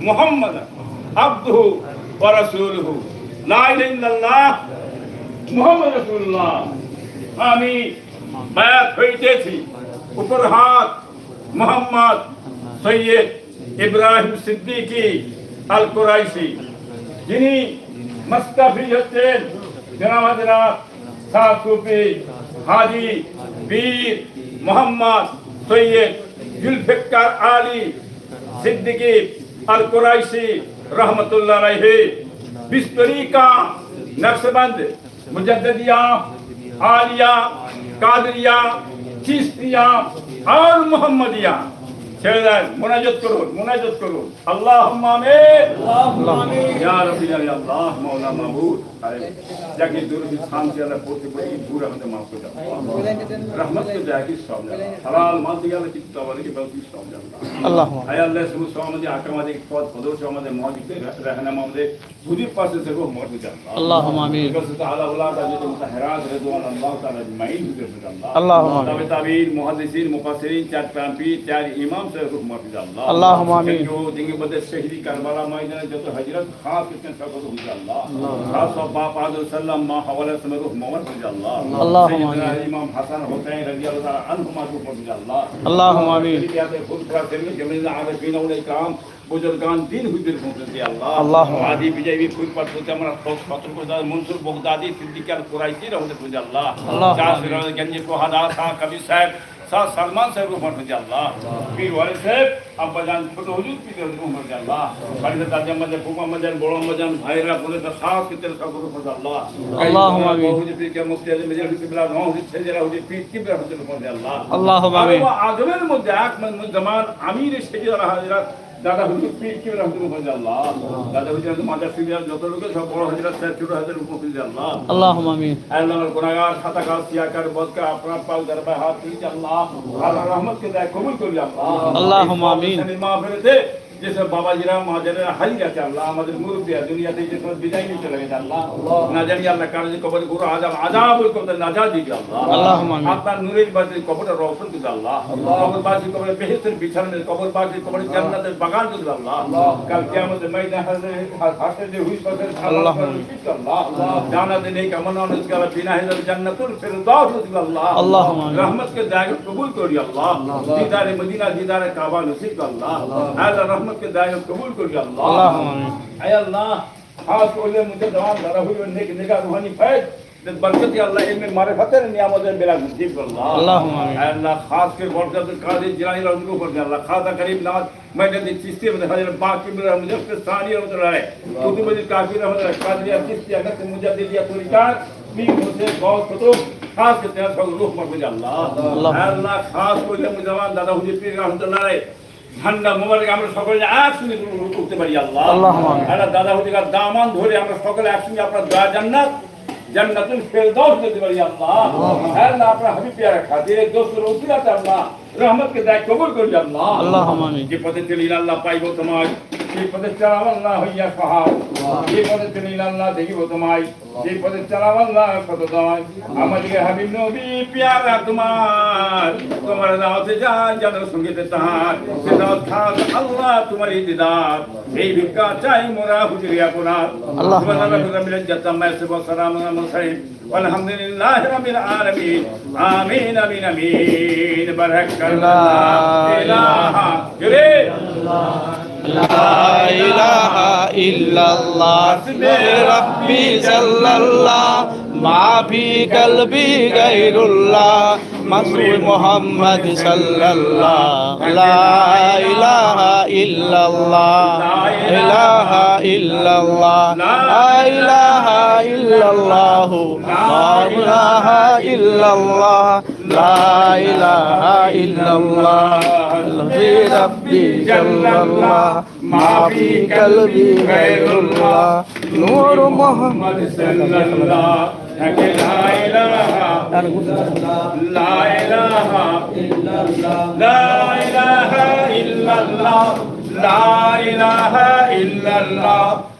محمد عبدہ و رسولہ لا الہ الا اللہ، محمد رسول اللہ. آمین. میں پھیٹے تھی۔ اوپر ہاتھ محمد سید ابراہیم صدیقی القرائشی جنہی مستفی حسین، جناب حضرات صاحب صوفی حاجی بیر محمد سید جلفکر آلی صدیقی القرائشی رحمت اللہ علیہ، بستری کا نقش بند مجددیہ، عالیہ، قادریہ، چیستیہ اور محمدیہ۔ شہدہ منجد کرو করুন মোনাজত اللہم آمین۔ ইয়া রব্বি ইয়া আল্লাহ মাওলা মাহবুব যাকে দুরুদ শান সে আল্লাহ পড়তে পড়তে পুরো যত হযরত খান صحاب کتنے صحابت ہو جا اللہ۔ خاص و باپ علیہ وسلم ماں حوالہ سنت محمد ہو جا اللہ۔ اللہ۔ سیدنا امام حسن حسین رضی اللہ تعالیٰ عنہ کو پر جا اللہ۔ اللہ اللهم امین یہ خود کا سر میں جمیل عارفین اول اکرام بجرگان دین ہوئی دل پہنچ دیا اللہ۔ اللہ عادی بجائی بھی خود پر سوچا ہمارا خوش فطر کو دار منصور بغدادی صدیق القرائشی رحمتہ اللہ۔ اللہ۔ جا سر گنج کو حدا تھا کبھی صاحب শাহ সালমান সাহেব উমর হয়েছে আল্লাহ। পীর ওয়ারিস সাহেব আব্বাজান ছোট হুজুর পীর উমর হয়েছে আল্লাহ। বাড়িতে তাজা মাজান বুমা মাজান বড় মাজান ভাইরা বলে তার সাহ পিতের সাগর হয়েছে আল্লাহ। আল্লাহ হুজুর পীর কে মুক্তি আজম মেজার হুজুর কিবলা নও হুজুর ছেলেরা হুজুর পীর কিবলা হুজুর হয়েছে আল্লাহ। আল্লাহ আজমের মধ্যে আকমন মুজামান আমির সেজরা হাজরাত দাদা হুজুর পীর কি রহমতুল আল্লাহ দাদা হুজুর মাদার ফিলিয়ার যত লোকে সব বড় হাজিরা স্যার ছোট হাজির উপকৃত আল্লাহ। আল্লাহ আমিন। আল্লাহ গুনাহগার খাতাকার সিয়াকার বদকা আপনার পাল দরবা হাত আল্লাহ আল্লাহ। রহমত কে দায় কবুল করি আল্লাহ। আল্লাহ আমিন। মাফিরাতে جیسے بابا جی رام مہاجر ہائی گیا اللہ ہمارے مرغ دیا دنیا سے جس میں بجائی نہیں چلے گئے اللہ۔ نہ جانی اللہ کر دی قبر گرو عذاب عذاب کو تو نہ جانی دی اللہ۔ اللہ ہم اپ کا نور ایک بار قبر روشن دی اللہ۔ قبر پاس کی قبر بہتر بچھن میں قبر پاس کی قبر جنت میں بغان دی اللہ۔ کل قیامت میں نہ ہے ہاتھ دے ہوئی پاس اللہ اللہ۔ جانا دے نے کہ منوں اس کا بنا ہے جنت الفردوس دی اللہ۔ اللہ رحمت کے دائیں قبول کر اللہ۔ دیدار مدینہ دیدار کعبہ نصیب اللہ۔ اللہ۔ رحمت کے دائرے قبول کر گیا اللہ۔ اے اللہ خاص کو لے مجھے تمام دارا ہوئی اور نیک نگاہ روحانی فیض برکت یا اللہ علم معرفت ہے نعمت ہے بلا نصیب کر اللہ۔ اے اللہ خاص کر برکت قاضی جلالی اللہ ان کو کر دے اللہ خاصا قریب ناز میں نے چیستی میں حضرت باقی کی میرا مجھے اس ثانی رحمت اللہ ہے خود مجھے کافی رحمت اللہ قاضی چشتی اگر سے مجھے دے دیا تو ریکار بھی مجھے بہت خطو خاص کے تیار تحت روح مرمجہ اللہ۔ اے اللہ خاص کو علم جوان دادا ہوجی پیر رحمت اللہ رہے ঝান্ডা মোবারক আমরা সকলে একসঙ্গে করতে পারি আল্লাহ। আল্লাহ দাদা হতে দামান ধরে আমরা সকলে একসঙ্গে আপনার দয়া জান্নাত জান্নাতুল ফেরদাউস দিতে পারি আল্লাহ। হ্যাঁ, আল্লাহ আপনার হাবিব খাতিরে আল্লাহ রহমতকে দায় কবুল করি আল্লাহ। আল্লাহ যে পথে চলি আল্লাহ পাইব তোমার এই পথে চালাও আল্লাহ হইয়া খাও এই পথে চলিল আল্লাহ দেখিব তোমায় এই পথে চালাও আল্লাহ কত দয় আমাদিকে হাবিব নবী পিয়ারা তোমার। তোমার দাওয়াতে যান যেন সঙ্গীতে তাহার সে দাওয়াত খাস আল্লাহ তোমার এই দিদার এই ভিক্ষা চাই মোরা হুজুরি আপনার। আলহামদুলিল্লাহ আমিন আমিন আমিন। বারাকাল্লাহ। ইলাহা لا إله إلا الله ربي جل الله ما في قلبي غير الله مسوي محمد صلى الله لا إله إلا الله لا إله إلا الله لا إله ইল্লাল্লাহু লা ইলাহা ইল্লাল্লাহ, লা ইলাহা ইল্লাল্লাহ রাব্বি জাল্লাল্লাহ মা ফি কলবি গায়রুল্লাহ, নূর মুহাম্মদ সাল্লাল্লাহ লা ইলাহা ইল্লাল্লাহ, লা ইলাহা ইল্লাল্লাহ, লা ইলাহা ইল্লাল্লাহ